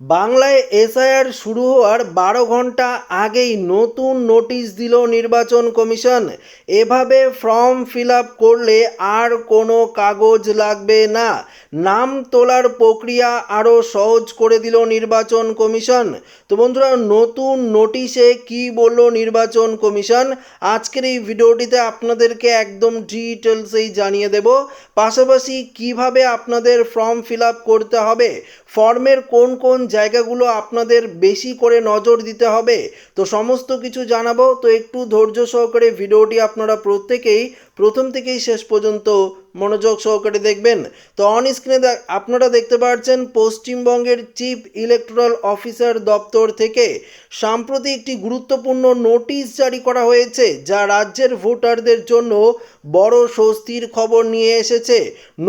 বাংলায় এসআইআর শুরু হওয়ার বারো ঘণ্টা আগেই নতুন নোটিশ দিল নির্বাচন কমিশন। এভাবে ফর্ম ফিল আপ করলে আর কোনো কাগজ লাগবে না। নাম তোলার প্রক্রিয়া আরও সহজ করে দিল নির্বাচন কমিশন। তো বন্ধুরা, নতুন নোটিশে কি বলল নির্বাচন কমিশন? আজকের এই ভিডিওটিতে আপনাদেরকে একদম ডিটেলসেই জানিয়ে দেব। পাশাপাশি কীভাবে আপনাদের ফর্ম ফিল আপ করতে হবে? ফর্মের কোন কোন জায়গাগুলো আপনাদের বেশি করে নজর দিতে হবে? তো সমস্ত কিছু জানাব। তো একটু ধৈর্য সহকারে ভিডিওটি আপনারা প্রত্যেকেই প্রথম থেকেই শেষ পর্যন্ত মনোযোগ সহকারে দেখবেন। তো অন স্ক্রিনে আপনারা দেখতে পাচ্ছেন পশ্চিমবঙ্গের চিফ ইলেকট্রাল অফিসার দপ্তর থেকে সাম্প্রতি একটি গুরুত্বপূর্ণ নোটিশ জারি করা হয়েছে, যা রাজ্যের ভোটারদের জন্য বড় স্বস্তির খবর নিয়ে এসেছে।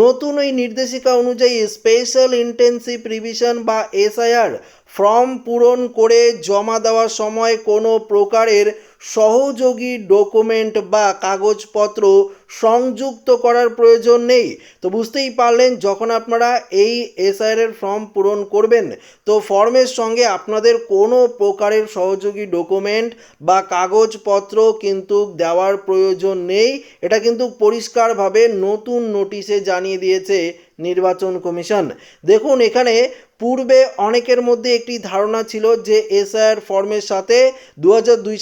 নতুন ওই নির্দেশিকা অনুযায়ী স্পেশাল ইন্টেন্সিভ রিভিশন বা এসআইআর ফর্ম পূরণ করে জমা দেওয়ার সময় কোনো প্রকারের সহযোগী ডকুমেন্ট বা কাগজপত্র সংযুক্ত করার প্রয়োজন নেই। তো বুঝতেই পারলেন, যখন আপনারা এই এসআইআর এর ফর্ম পূরণ করবেন, তো ফর্মের সঙ্গে আপনাদের কোনো প্রকারের সহযোগী ডকুমেন্ট বা কাগজপত্র কিন্তু দেওয়ার প্রয়োজন নেই। এটা কিন্তু পরিষ্কারভাবে নতুন নোটিশে জানিয়ে দিয়েছে নির্বাচন কমিশন। দেখুন, এখানে পূর্বে অনেকের মধ্যে একটি ধারণা ছিল যে এসআইআর ফর্মের সাথে দু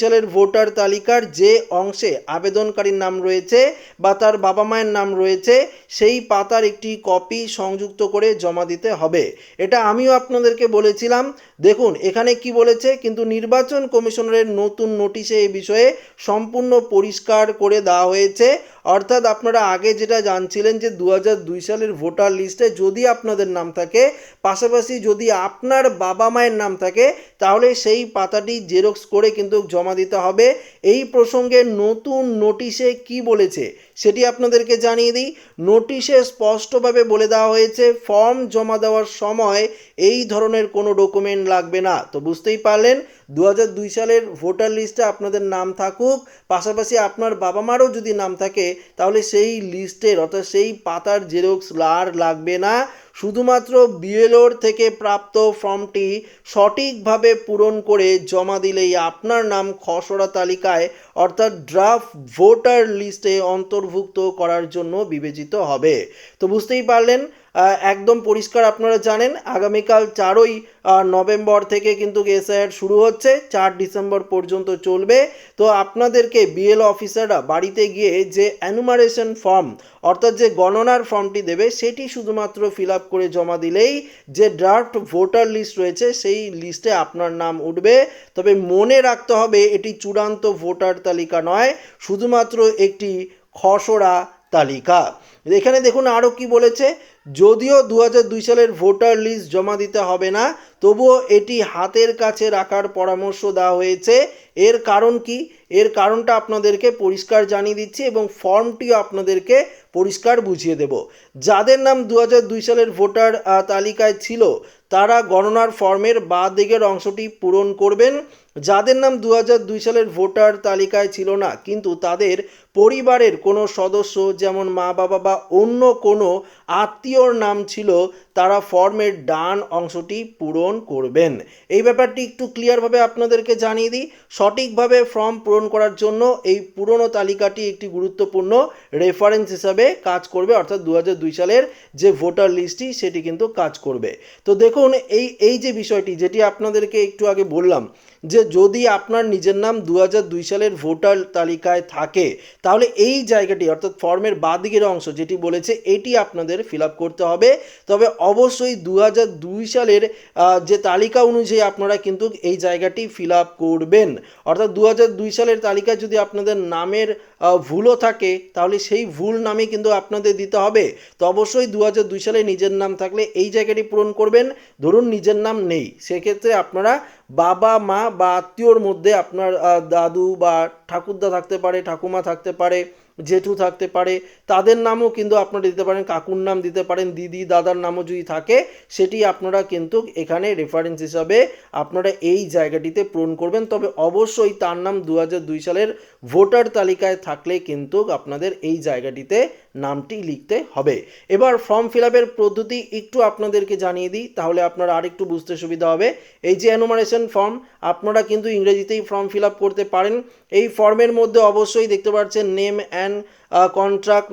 সালের ভোটার তালিকার যে অংশে আবেদনকারীর নাম রয়েছে বা তার বাবা মায়ের নাম রয়েছে সেই পাতার একটি কপি সংযুক্ত করে জমা দিতে হবে। এটা আমিও আপনাদেরকে বলেছিলাম। দেখুন, এখানে কি বলেছে? কিন্তু নির্বাচন কমিশনারের নতুন নোটিশে এই বিষয়ে সম্পূর্ণ পরিষ্কার করে দেওয়া হয়েছে। অর্থাৎ আপনারা আগে যেটা জানছিলেন যে দু সালের ভোটার লিস্টে যদি আপনাদের নাম থাকে, পাশাপাশি যদি আপনার বাবা মায়ের নাম থাকে, তাহলে সেই পাতাটি জেরক্স করে কিন্তু জমা দিতে হবে। এই প্রসঙ্গে নতুন নোটিশে কি বলেছে? সেটি আপনাদেরকে জানিয়ে দিই। নোটিশে স্পষ্টভাবে বলে দেওয়া হয়েছে, ফর্ম জমা দেওয়ার সময় এই ধরনের কোনো ডকুমেন্ট লাগবে না। তো বুঝতেই পারলেন দু দুই সালের ভোটার লিস্টে আপনাদের নাম থাকুক, পাশাপাশি আপনার বাবা মারও যদি নাম থাকে, তাহলে সেই লিস্টের অর্থাৎ সেই পাতার জেরক্স লার লাগবে না। শুধুমাত্র বিএলওর থেকে প্রাপ্ত ফর্মটি সঠিকভাবে পূরণ করে জমা দিলেই আপনার নাম খসড়া তালিকায়, অর্থাৎ ড্রাফট ভোটার লিস্টে অন্তর্ভুক্ত করার জন্য বিবেচিত হবে। তো বুঝতেই পারলেন একদম পরিষ্কার আপনারা জানেন, আগামীকাল চারই নভেম্বর থেকে কিন্তু এসআইআর শুরু হচ্ছে, চার ডিসেম্বর পর্যন্ত চলবে। তো আপনাদেরকে বিএল অফিসাররা বাড়িতে গিয়ে যে অ্যানুমারেশন ফর্ম, অর্থাৎ যে গণনার ফর্মটি দেবে, সেটি শুধুমাত্র ফিল আপ করে জমা দিলেই যে ড্রাফট ভোটার লিস্ট রয়েছে, সেই লিস্টে আপনার নাম উঠবে। তবে মনে রাখতে হবে, এটি চূড়ান্ত ভোটার তালিকা নয়, শুধুমাত্র একটি খসড়া তালিকা। এখানে দেখুন আরও কি বলেছে, যদিও দু দুই সালের ভোটার লিস্ট জমা দিতে হবে না, তবুও এটি হাতের কাছে রাখার পরামর্শ দেওয়া হয়েছে। এর কারণ কি? এর কারণটা আপনাদেরকে পরিষ্কার জানিয়ে দিচ্ছি এবং ফর্মটিও আপনাদেরকে পরিষ্কার বুঝিয়ে দেব। যাদের নাম দু সালের ভোটার তালিকায় ছিল, তারা গণনার ফর্মের বাঁ দিকের অংশটি পূরণ করবেন। যাদের নাম দু দুই সালের ভোটার তালিকায় ছিল না, কিন্তু তাদের পরিবারের কোনো সদস্য, যেমন মা বাবা বা অন্য কোনো আত্মীয়র নাম ছিল, তারা ফর্মের ডান অংশটি পূরণ করবেন। এই ব্যাপারটি একটু ক্লিয়ারভাবে আপনাদেরকে জানিয়ে দিই। সঠিকভাবে ফর্ম পূরণ করার জন্য এই পুরনো তালিকাটি একটি গুরুত্বপূর্ণ রেফারেন্স হিসাবে কাজ করবে, অর্থাৎ দু সালের যে ভোটার লিস্টটি সেটি কিন্তু কাজ করবে। তো দেখুন, এই এই যে বিষয়টি, যেটি আপনাদেরকে একটু আগে বললাম যে যদি আপনার নিজের নাম দু দুই সালের ভোটার তালিকায় থাকে, তাহলে এই জায়গাটি, অর্থাৎ ফর্মের বাদিকের অংশ যেটি বলেছে, এটি আপনাদের ফিল আপ করতে হবে। তবে অবশ্যই দু দুই সালের যে তালিকা অনুযায়ী আপনারা কিন্তু এই জায়গাটি ফিল আপ করবেন। অর্থাৎ দু দুই সালের তালিকায় যদি আপনাদের নামের ভুলও থাকে, তাহলে সেই ভুল নামে কিন্তু আপনাদের দিতে হবে। তো অবশ্যই দু দুই সালে নিজের নাম থাকলে এই জায়গাটি পূরণ করবেন। ধরুন নিজের নাম নেই, সেক্ষেত্রে আপনারা বাবা, মা বা আত্মীয়র মধ্যে আপনার দাদু বা ঠাকুরদা থাকতে পারে ঠাকুমা থাকতে পারে জেঠু থাকতে পারে, তাদের নামও কিন্তু আপনারা দিতে পারেন, কাকুর নাম দিতে পারেন, দিদি, দাদার নামও যদি থাকে, সেটি আপনারা কিন্তু এখানে রেফারেন্স হিসাবে আপনারা এই জায়গাটিতে পূরণ করবেন। তবে অবশ্যই তার নাম দু সালের ভোটার তালিকায় থাকলে কিন্তু আপনাদের এই জায়গাটিতে নামটি লিখতে হবে। এবার ফর্ম ফিল পদ্ধতি একটু আপনাদেরকে জানিয়ে দিই, তাহলে আপনারা আরেকটু বুঝতে সুবিধা হবে। এই যে অ্যানুমারেশন ফর্ম আপনারা কিন্তু ইংরেজিতেই ফর্ম ফিল করতে পারেন। এই ফর্মের মধ্যে অবশ্যই দেখতে পাচ্ছেন name and again contract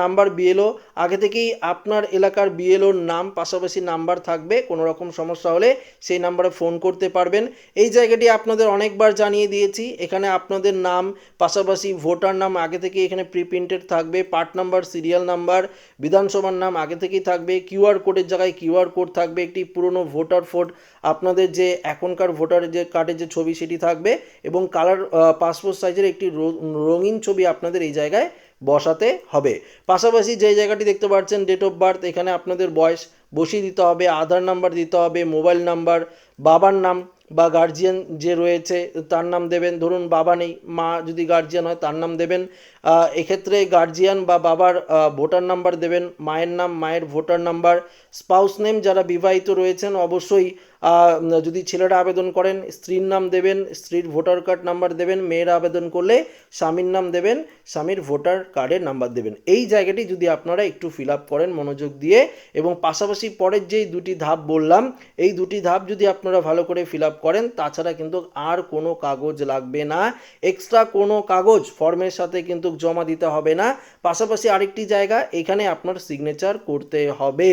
number BLO আগে থেকেই আপনার এলাকার বিএলওর নাম, পাশাপাশি নাম্বার থাকবে, কোনো রকম সমস্যা হলে সেই নাম্বারে ফোন করতে পারবেন। এই জায়গাটি আপনাদের অনেকবার জানিয়ে দিয়েছি, এখানে আপনাদের নাম, পাশাপাশি ভোটার নাম আগে থেকে এখানে প্রি প্রিন্টেড থাকবে পার্ট নাম্বার সিরিয়াল নাম্বার বিধানসভার নাম আগে থেকেই থাকবে কিউআর কোডের জায়গায় কিউআর কোড থাকবে, একটি পুরনো ভোটার ফোট, আপনাদের যে এখনকার ভোটার যে কার্ডের যে ছবি সেটি থাকবে, এবং কালার পাসপোর্ট সাইজের একটি রঙিন ছবি আপনাদের এই জায়গায় বসাতে হবে। পাশাপাশি যে জায়গাটি দেখতে পাচ্ছেন ডেট অফ বার্থ এখানে আপনাদের বয়স বসিয়ে দিতে হবে, আধার নাম্বার দিতে হবে মোবাইল নাম্বার বাবার নাম বা গার্জিয়ান যে রয়েছে, তার নাম দেবেন। ধরুন বাবা নেই, মা যদি গার্জিয়ান হয়, তার নাম দেবেন। এক্ষেত্রে গার্জিয়ান বা বাবার ভোটার নাম্বার দেবেন, মায়ের নাম, মায়ের ভোটার নাম্বার স্পাউস নেম যারা বিবাহিত রয়েছেন অবশ্যই যদি ছেলেরা আবেদন করেন, স্ত্রীর নাম দেবেন, স্ত্রীর ভোটার কার্ড নাম্বার দেবেন, মেয়েরা আবেদন করলে স্বামীর নাম দেবেন, স্বামীর ভোটার কার্ডের নাম্বার দেবেন। এই জায়গাটি যদি আপনারা একটু ফিল আপ করেন মনোযোগ দিয়ে এবং পাশাপাশি পরের যেই দুটি ধাপ বললাম, এই দুটি ধাপ যদি আপনারা ভালো করে ফিল আপ করেন, তাছাড়া কিন্তু আর কোনো কাগজ লাগবে না। এক্সট্রা কোনো কাগজ ফর্মের সাথে কিন্তু জমা দিতে হবে না। পাশাপাশি আরেকটি জায়গা, এখানে আপনার সিগনেচার করতে হবে।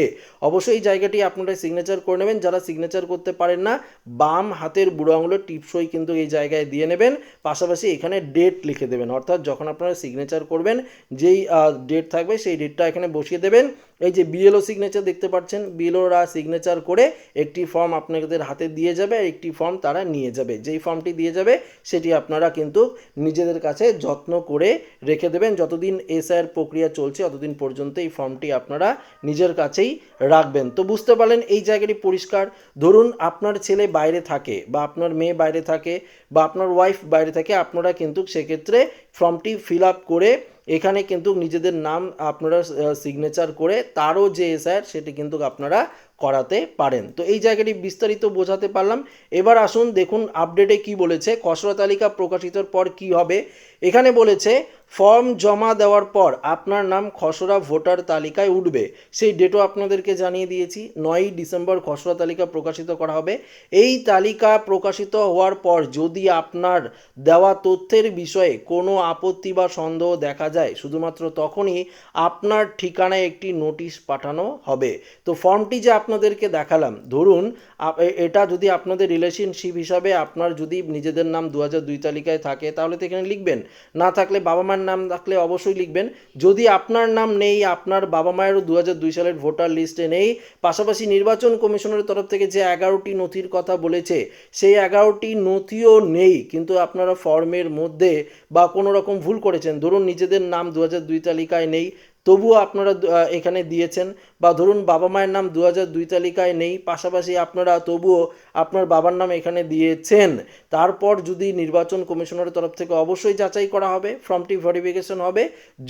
অবশ্যই এই জায়গাটি আপনারা সিগনেচার করে নেবেন। যারা সিগনেচার করতে পারেন না, বাম হাতের বুড়ো আঙুলের টিপসই কিন্তু এই জায়গায় দিয়ে নেবেন। পাশাপাশি এখানে ডেট লিখে দেবেন। অর্থাৎ যখন আপনারা সিগনেচার করবেন, যেই ডেট থাকবে, সেই ডেটটা এখানে বসিয়ে দেবেন। এই যে বিএলও সিগনেচার দেখতে পাচ্ছেন বিএলওরা সিগনেচার করে একটি ফর্ম আপনাদের হাতে দিয়ে যাবে আর একটি ফর্ম তারা নিয়ে যাবে। যেই ফর্মটি দিয়ে যাবে, সেটি আপনারা কিন্তু নিজেদের কাছে যত্ন করে রেখে দেবেন। যতদিন এসআইয়ের প্রক্রিয়া চলছে ততদিন পর্যন্ত এই ফর্মটি আপনারা নিজের কাছেই রাখবেন। তো বুঝতে পারলেন, এই জায়গাটি পরিষ্কার। ধরুন আপনার ছেলে বাইরে থাকে বা আপনার মেয়ে বাইরে থাকে বা আপনার ওয়াইফ বাইরে থাকে, আপনারা কিন্তু সেক্ষেত্রে ফর্মটি ফিল আপ করে এখানে কিন্তু নিজেদের নাম আপনারা সিগনেচার করে তারও যে এসআইআর সেটি কিন্তু আপনারা করাতে পারেন। তো এই জায়গাটি বিস্তারিত বোঝাতে পারলাম। এবার আসুন, দেখুন আপডেটে কি বলেছে, খসড়া তালিকা প্রকাশিতর পর কি হবে। এখানে বলেছে ফর্ম জমা দেওয়ার পর আপনার নাম খসড়া ভোটার তালিকায় উঠবে। সেই ডেটও আপনাদেরকে জানিয়ে দিয়েছি, নয়ই ডিসেম্বর খসড়া তালিকা প্রকাশিত করা হবে। এই তালিকা প্রকাশিত হওয়ার পর যদি আপনার দেওয়া তথ্যের বিষয়ে কোনো আপত্তি বা সন্দেহ দেখা যায়, শুধুমাত্র তখনই আপনার ঠিকানায় একটি নোটিশ পাঠানো হবে। তো ফর্মটি যে আপনাদেরকে দেখালাম। ধরুন এটা যদি আপনাদের রিলেশনশিপ হিসাবে আপনার যদি নিজেদের নাম দু দুই তালিকায় থাকে, তাহলে তো এখানে লিখবেন। না থাকলে বাবা মার নাম থাকলে অবশ্যই লিখবেন। যদি আপনার নাম নেই, আপনার বাবা মায়েরও দু দুই সালের ভোটার লিস্টে নেই, পাশাপাশি নির্বাচন কমিশনের তরফ থেকে যে এগারোটি নথির কথা বলেছে, সেই এগারোটি নথিও নেই, কিন্তু আপনারা ফর্মের মধ্যে বা কোনো রকম ভুল করেছেন। ধরুন, নিজেদের নাম দু দুই তালিকায় নেই তবুও আপনারা এখানে দিয়েছেন। বা ধরুন বাবা মায়ের নাম দু হাজার দুই তালিকায় নেই, পাশাপাশি আপনারা তবুও আপনার বাবার নাম এখানে দিয়েছেন। তারপর যদি নির্বাচন কমিশনের তরফ থেকে অবশ্যই যাচাই করা হবে, ফর্মটি ভেরিফিকেশন হবে।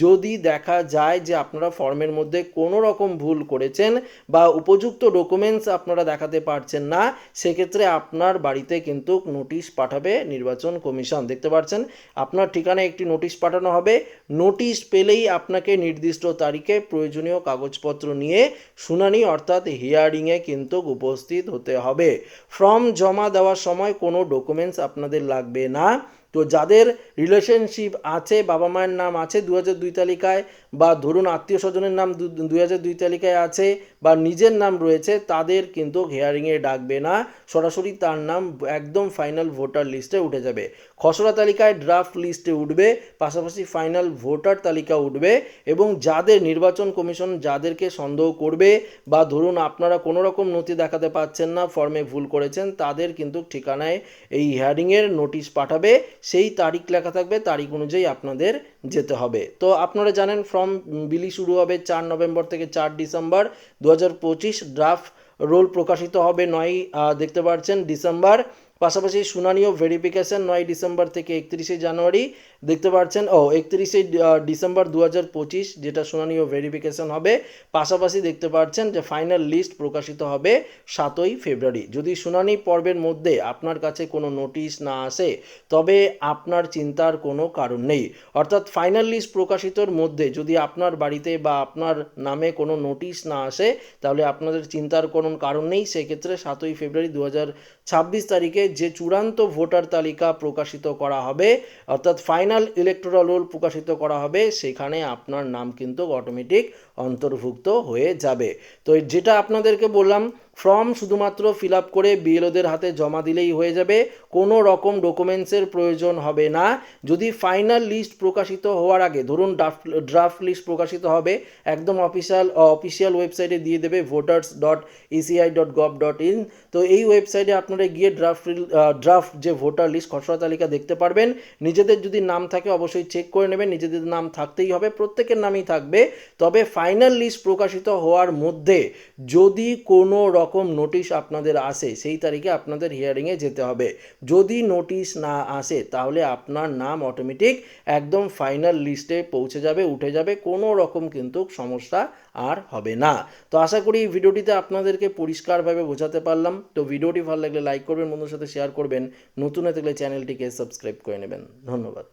যদি দেখা যায় যে আপনারা ফর্মের মধ্যে কোনো রকম ভুল করেছেন বা উপযুক্ত ডকুমেন্টস আপনারা দেখাতে পারছেন না, সেক্ষেত্রে আপনার বাড়িতে কিন্তু নোটিশ পাঠাবে নির্বাচন কমিশন। দেখতে পাচ্ছেন, আপনার ঠিকানায় একটি নোটিশ পাঠানো হবে। নোটিশ পেলেই আপনাকে নির্দিষ্ট তারিখে প্রয়োজনীয় কাগজপত্র নিয়ে শুনানি অর্থাৎ হিয়ারিংয়ে কিন্তু উপস্থিত হতে হবে। ফর্ম জমা দেওয়ার সময় কোনো ডকুমেন্টস আপনাদের লাগবে না। তো যাদের রিলেশনশিপ আছে, বাবা মায়ের নাম আছে দু হাজার দুই তালিকায় বা ধরুন আত্মীয় স্বজনের নাম দুই হাজার দুই তালিকায় আছে বা নিজের নাম রয়েছে, তাদের কিন্তু হিয়ারিংয়ে ডাকবে না। সরাসরি তার নাম একদম ফাইনাল ভোটার লিস্টে উঠে যাবে। খসড়া তালিকায় ড্রাফট লিস্টে উঠবে, পাশাপাশি ফাইনাল ভোটার তালিকা উঠবে এবং যাদের নির্বাচন কমিশন যাদেরকে সন্দেহ করবে বা ধরুন আপনারা কোনো রকম নথি দেখাতে পাচ্ছেন না ফর্মে ভুল করেছেন, তাদের কিন্তু ঠিকানায় এই হিয়ারিংয়ের নোটিশ পাঠাবে। সেই তারিখ লেখা থাকবে, তারিখ অনুযায়ী আপনাদের যেতে হবে। তো আপনারা জানেন ফর্ম বিলি শুরু হবে চার নভেম্বর থেকে চার ডিসেম্বর দু হাজার পঁচিশ ড্রাফট রোল প্রকাশিত হবে নয় দেখতে পাচ্ছেন, ডিসেম্বর। পাশাপাশি শুনানি ও ভেরিফিকেশন নয় ডিসেম্বর থেকে একত্রিশে জানুয়ারি। দেখতে পাচ্ছেন ও, একত্রিশে ডিসেম্বর দু হাজার পঁচিশ যেটা শুনানি ও ভেরিফিকেশন হবে। পাশাপাশি দেখতে পাচ্ছেন যে ফাইনাল লিস্ট প্রকাশিত হবে সাতই ফেব্রুয়ারি। যদি শুনানি পর্বের মধ্যে আপনার কাছে কোনো নোটিশ না আসে, তবে আপনার চিন্তার কোনো কারণ নেই। অর্থাৎ ফাইনাল লিস্ট প্রকাশিতর মধ্যে যদি আপনার বাড়িতে বা আপনার নামে কোনো নোটিশ না আসে, তাহলে আপনাদের চিন্তার কোনো কারণ নেই। সেক্ষেত্রে সাতই ফেব্রুয়ারি দু হাজার ছাব্বিশ তারিখে যে চূড়ান্ত ভোটার তালিকা প্রকাশিত করা হবে, অর্থাৎ ফাইনাল ইলেকট্রাল রোল প্রকাশিত করা হবে সেখানে আপনার নাম কিন্তু অটোমেটিক অন্তর্ভুক্ত হয়ে যাবে। তো যেটা আপনাদেরকে বললাম, ফর্ম শুধুমাত্র ফিল আপ করে বিএলওদের হাতে জমা দিলেই হয়ে যাবে, কোনো রকম ডকুমেন্টসের প্রয়োজন হবে না। যদি ফাইনাল লিস্ট প্রকাশিত হওয়ার আগে, ধরুন ড্রাফট ড্রাফট লিস্ট প্রকাশিত হবে, একদম অফিসিয়াল অফিসিয়াল ওয়েবসাইটে দিয়ে দেবে voters dot ECI dot gov dot in তো এই ওয়েবসাইটে আপনারা গিয়ে ড্রাফট ড্রাফট যে ভোটার লিস্ট খসড়া তালিকা দেখতে পারবেন। নিজেদের যদি নাম থাকে, অবশ্যই চেক করে নেবেন। নিজেদের নাম থাকতেই হবে, প্রত্যেকের নামই থাকবে। তবে ফাইনাল লিস্ট প্রকাশিত হওয়ার মধ্যে যদি কোনো রকম নোটিশ আপনাদের আসে, সেই তারিখে আপনাদের হিয়ারিংয়ে যেতে হবে। যদি নোটিশ না আসে, তাহলে আপনার নাম অটোমেটিক একদম ফাইনাল লিস্টে পৌঁছে যাবে, উঠে যাবে, কোনো রকম কিন্তু সমস্যা আর হবে না। তো আশা করি এই ভিডিওটিতে আপনাদেরকে পরিষ্কারভাবে বোঝাতে পারলাম। তো ভিডিওটি ভালো লাগলে লাইক করবেন বন্ধুর সাথে শেয়ার করবেন। নতুন হয়ে থাকলে চ্যানেলটিকে সাবস্ক্রাইব করে নেবেন। ধন্যবাদ।